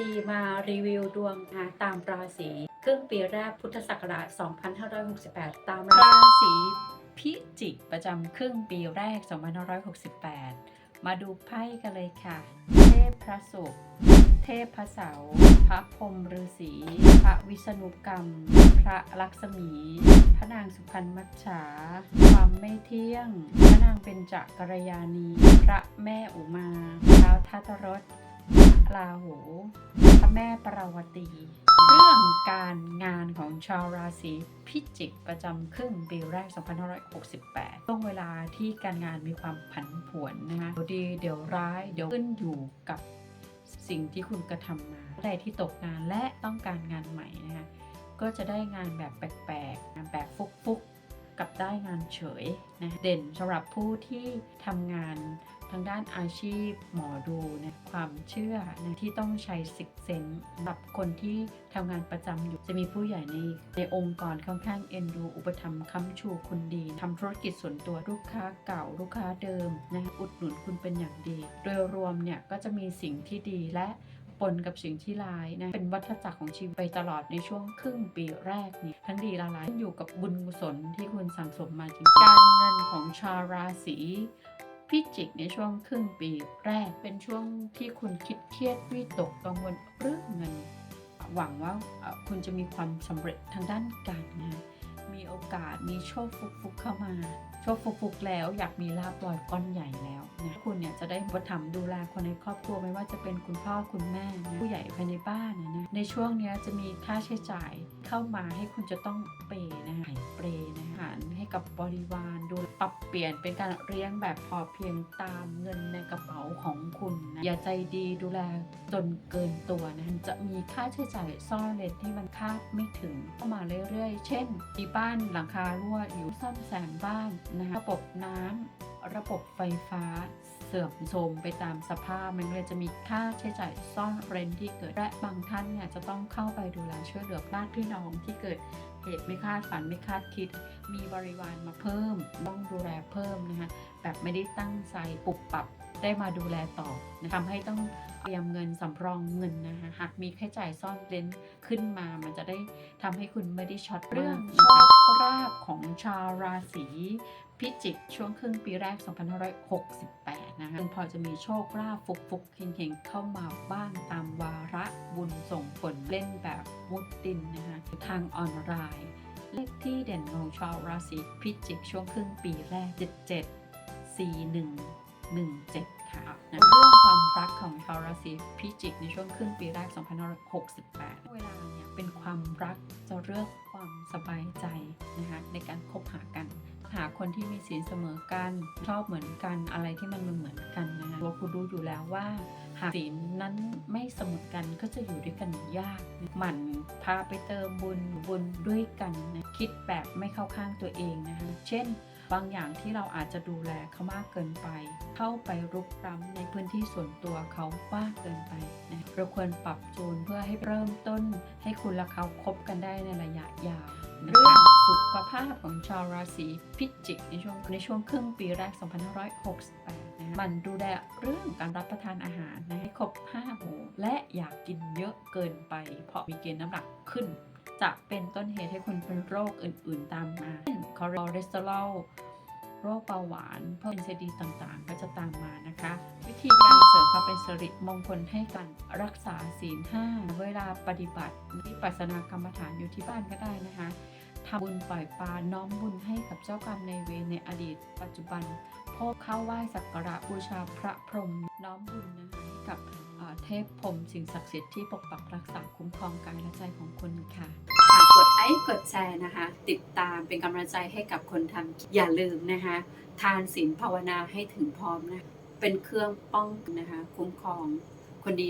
ดีมารีวิวดวงนะตามราศีครึ่งปีแรกพุทธศักราช 2568 ตามราศีพิจิกประจำครึ่งปีแรก 2568 มาดูไพ่กันเลยค่ะ เทพพระศุกร์เทพพระเสาร์พระพรมฤาษีพระวิษณุกรรม พระลักษมี พระนางสุพรรณมัจฉา ความไม่เที่ยง พระนางเป็นจักรยานี พระแม่อุมาท้าวทัตรส ราหูพระแม่ปราวตี เรื่องการงานของชาวราศีพิจิกประจำครึ่งปีแรก 2568 ช่วงเวลาที่การงานมีความผันผวนนะคะเดี๋ยวดีเดี๋ยวร้ายเดี๋ยวขึ้นอยู่กับสิ่งที่คุณกระทำมาใดที่ตกงานและต้องการงานใหม่นะคะก็จะได้งานแบบแปลกๆงานแบบฟุกๆกับได้งานเฉยนะเด่นสำหรับผู้ที่ทำงาน ทางด้านอาชีพหมอดูนะความเชื่อนะที่ต้องใช้สิกเซนสำหรับคนที่ทำงานประจำอยู่จะมีผู้ใหญ่ในในองค์กรค่อนข้างเอ็นดู อุปถัมภ์ค้ำชูคุณดีทำธุรกิจส่วนตัวลูกค้าเก่าลูกค้าเดิมนะอุดหนุนคุณเป็นอย่างดี โดยรวมเนี่ยก็จะมีสิ่งที่ดีและปนกับสิ่งที่ร้ายนะเป็นวัฏจักรของชีวิตไปตลอดในช่วงครึ่งปีแรกนี้ทั้งดีและร้ายอยู่กับบุญกุศลที่คุณสั่งสมมาจริงการเงินของชาวราศี พิจิกในช่วงครึ่งปีแรกเป็นช่วงที่คุณคิดเครียดวิตกกังวลเรื่องเงิน หวังว่าคุณจะมีความสำเร็จทางด้านการงาน มีโอกาสมีโชคฟุกๆเข้ามา โชคฟุกๆแล้วอยากมีลาบลอยก้อนใหญ่แล้วนะคุณเนี่ยจะได้อุปถัมดูแลคนในครอบครัวไม่ว่าจะเป็นคุณพ่อคุณแม่นะผู้ใหญ่ภายในบ้านนะในช่วงนี้จะมีค่าใช้จ่ายเข้ามาให้คุณจะต้องเปย์นะคะเปย์นะหารให้กับบริวารดู ปรับเปลี่ยนเป็นการเลี้ยงแบบพอเพียงตามเงินในกระเป๋าของคุณนะอย่าใจดีดูแลจนเกินตัวนะจะมีค่าใช้จ่ายซ่อนเร้นที่มันคาดไม่ถึงเข้ามาเรื่อยๆ เช่นมีบ้านหลังคารั่วอยู่ซ่อมแซมบ้านนะคะระบบน้ำระบบไฟฟ้าเสื่อมโทรมไปตามสภาพมันเลยจะมีค่าใช้จ่ายซ่อนเร้นที่เกิดและบางท่านเนี่ยจะต้องเข้าไปดูแลช่วยเหลือญาติพี่น้องที่เกิด เหตุไม่คาดฝันไม่คาดคิด มีบริวารมาเพิ่ม ต้องดูแลเพิ่มนะคะแบบไม่ได้ตั้งใจปรับปรับ ได้มาดูแลต่อนะทำให้ต้องเตรียมเงินสำรองเงินนะคะหากมีค่าใช้จ่ายซ่อนเร้นขึ้นมา มันจะได้ทำให้คุณไม่ได้ช็อตเรื่องโชคลาภของชาวราศีพิจิกช่วงครึ่งปีแรก 2568 นะคะพอจะมีโชคลาภฟุกฟุกๆเฮงๆ เข้ามาบ้างตามวาระบุญส่งผลเล่นแบบมุดดินนะคะทางออนไลน์ เลขที่เด่นของชาวราศีพิจิกช่วงครึ่งปีแรก 77 41 17 ค่ะนะเรื่องความรักของชาวราศีพิจิกในช่วงครึ่งปีแรก 2568 เวลาเนี่ยเป็นความรักจะเลือกความสบายใจนะคะในการคบหากันหาคนที่มีศีลเสมอกันชอบเหมือนกันอะไรที่มันเหมือนกันนะคะตัวคุณรู้อยู่แล้วว่า หากศีลนั้นไม่สมดกันก็จะอยู่ด้วยกันยากหมั่นพาไปเติมบุญบุญด้วยกันนะคิดแบบไม่เข้าข้างตัวเองนะคะเช่น บางอย่างที่เราอาจจะดูแลเขามากเกินไป เข้าไปรุกร้ำในพื้นที่ส่วนตัวเขามากเกินไปนะเราควรปรับจูนเพื่อให้เริ่มต้น ให้คุณและเขาคบกันได้ในระยะยาวเรื่องสุขภาพของชาวราศีพิจิกในช่วงในช่วงครึ่งปีแรก 2568นะมันดูแลเรื่องการรับประทานอาหารนะให้ครบ5หมู่และอยากกินเยอะเกินไป เพราะมีเกณฑ์น้ำหนักขึ้น จะเป็นต้นเหตุให้คุณเป็นโรคอื่นๆตามมาเช่นคอเลสเตอรอลโรคเบาหวานเพิ่มอินซูลินต่างๆ ก็จะตามมานะคะ วิธีการเสริมความเป็นสิริมงคลให้กันรักษาศีลห้าเวลาปฏิบัติที่ปัสนากรรมฐานอยู่ที่บ้านก็ได้นะคะทำบุญปล่อยปลาน้อมบุญให้กับเจ้ากรรมในายเวรในอดีต ปัจจุบัน พบเข้าไหว้สักการะบูชาพระพรหมน้อมบุญนะคะให้กับเทพพรหมสิ่งศักดิ์สิทธิ์ที่ปกปักรักษาคุ้มครองกายและใจของคุณค่ะกกดไลค์กดแชร์นะคะ ติดตามเป็นกำลังใจให้กับคนทำอย่าลืมนะคะ ทานศีลภาวนาให้ถึงพร้อมนะ เป็นเครื่องป้องนะคะ คุ้มครองคนดี